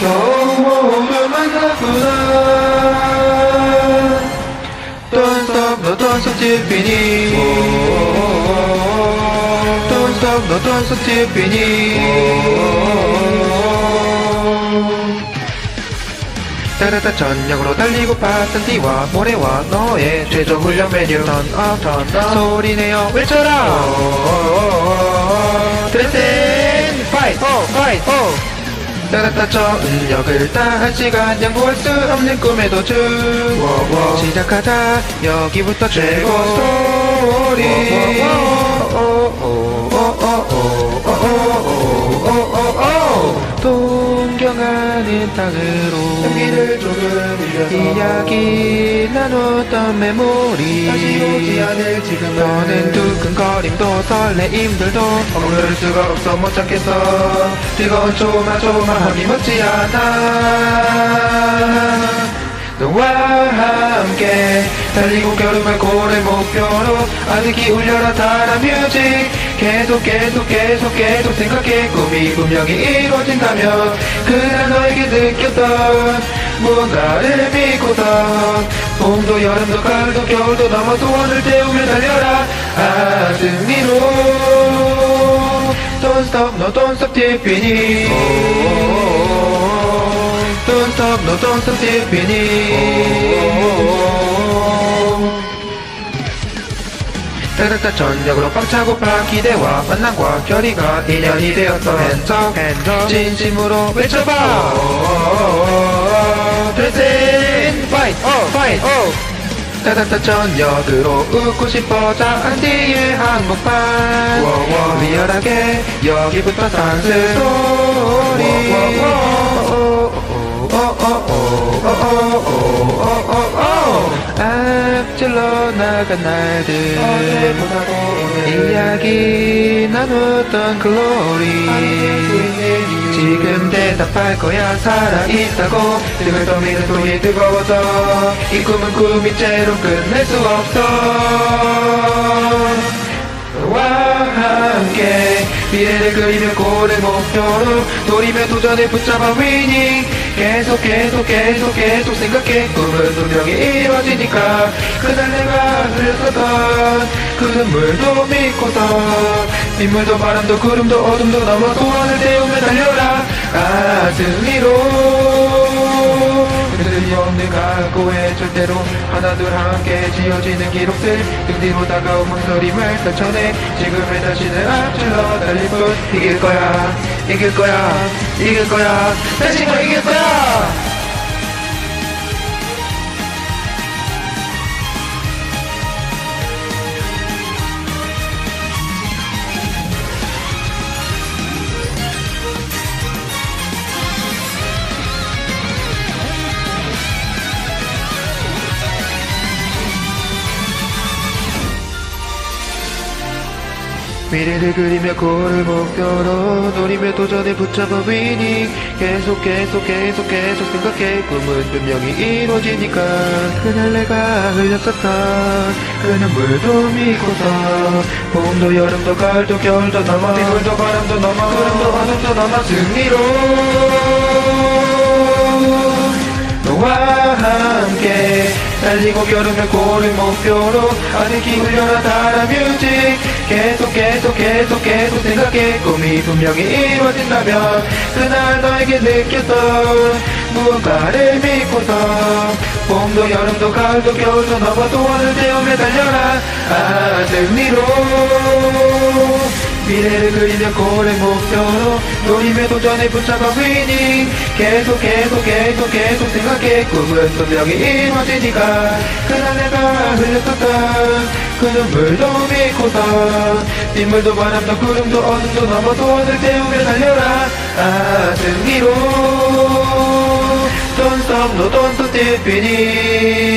겨우 모으면 만나구나 Don't stop 너 don't stop TP니 Don't stop 너 don't stop TP니 따라다 전역으로 달리고 파산티와 모래와 너의 최종 훈련 메뉴 Turn up, turn up 소리내어 외쳐라 파이트 파이트 따라다 전력을 다한 시간. 양보할 수 없는 꿈의 도중 시작하자 여기부터 최고 스토리. 동경하 는 땅으로 여기를 조금 밀려서 이야기 나눴던 메모리. 다시 오지 않을 지금은 더는 두근거림도 설레임들도 머무를 수가 없어 못 참겠어. 뜨거운 조마조마함이 멎지 않아. 너와 함께 달리고 겨름을 고래 목표로 아득히 울려라 타라 뮤직 계속 계속 계속 계속 생각해. 꿈이 분명히 이루어진다면 그날 너에게 느꼈던 무언가를 믿고서 봄도 여름도 가을도 겨울도 넘어 소원을 태우며 달려라. 아 승리로. Don't stop no don't stop Tiffany Don't stop no don't stop Tiffany 따뜻한 전력으로 빡차고파 기대와 만남과 결의가 인연이 되었어 핸즈업 핸즈업 진심으로 외쳐봐. 드레싱 파이트 파이트 따뜻한 전력으로 웃고 싶어 자. 안디의 한복판. 리얼하게 여기부터 산수 소리. 앞 질러 나간 날들. 이야기 나눴던 글로리. 지금 대답할 거야. 살아있다고. 등을 떠미는 손이 뜨거워서 이 꿈은 꿈이 채로 끝낼 수 없어 그리며 고래 목표로 노리며 도전을 붙잡아 위닝 계속 계속 계속 계속 생각해. 꿈은 분명히 이루어지니까. 그날 내가 흘렸었던 그 눈물도 믿고서 빗물도 바람도 구름도 어둠도 넘어 소원을 태우며 달려라. 아 승리로 흔들림 없는 각오에 절대로 하나둘 함께 지어지는 기록들 등 뒤로 다가온 목소림을 떨쳐내 지금의 다시는 앞질러 달릴 뿐 이길 거야 이길 거야 이길 거야. 다시 거 이길 거야 미래를 그리며 고를 목표로 노리며 도전에 붙잡아 위닝 계속 계속 계속 계속 생각해. 꿈은 분명히 이루어지니까. 그날 내가 흘렸었던 그 눈물도 믿고서. 봄도 여름도 가을도 겨울도 넘어. 빗물도 바람도 넘어. 구름도 어둠도 넘어. 승리로 너와 함께 달리고 겨름을 고른 목표로 아득히 울려라 달아 뮤직. 계속 계속 계속 계속 생각해. 꿈이 분명히 이루어진다면 그날 너에게 느꼈던 무언가를 믿고서 봄도 여름도 가을도 겨울도 넘어 소원을 태우며 달려라. 아 승리로 미래를 그리며 고래 목표로 노림의 도전에 붙잡아 위닝 계속 계속 계속 계속 생각해. 꿈은 분명히 이루어지니까 그날 내가 흘렸었던 그 눈물도 믿고서 빗물도 바람도 구름도 어둠도 넘어 소원을 태우며 달려라. 아 승리로 Don't stop no don't stop Tiffany